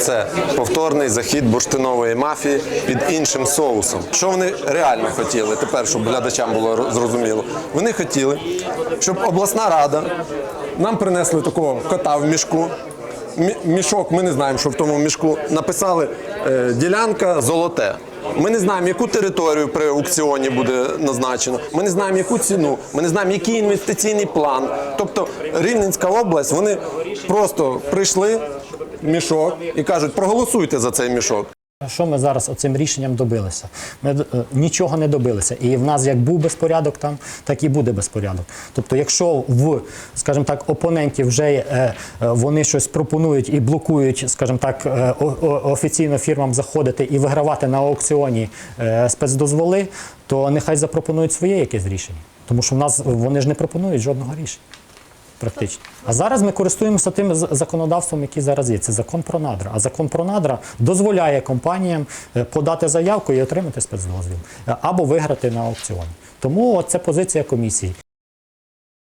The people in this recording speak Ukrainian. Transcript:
Це повторний захід бурштинової мафії під іншим соусом. Що вони реально хотіли? Тепер, щоб глядачам було ро- зрозуміло. Вони хотіли, щоб обласна рада нам принесли такого кота в мішку. Мі- Мішок, ми не знаємо, що в тому мішку. Написали е, ділянка золоте. Ми не знаємо, яку територію при аукціоні буде назначено. Ми не знаємо, яку ціну. Ми не знаємо, який інвестиційний план. Тобто Рівненська область, вони просто прийшли мішок і кажуть, проголосуйте за цей мішок. Що ми зараз оцим рішенням добилися? Ми е, нічого не добилися. І в нас як був безпорядок там, так і буде безпорядок. Тобто, якщо в, скажімо так, опонентів вже е, е, вони щось пропонують і блокують, скажімо так, е, офіційно фірмам заходити і вигравати на аукціоні е, спецдозволи, то нехай запропонують своє якесь рішення. Тому що в нас вони ж не пропонують жодного рішення. Практично. А зараз ми користуємося тим законодавством, який зараз є. Це закон про надра. А закон про надра дозволяє компаніям е, подати заявку і отримати спецдозвіл е, або виграти на аукціоні. Тому це позиція комісії.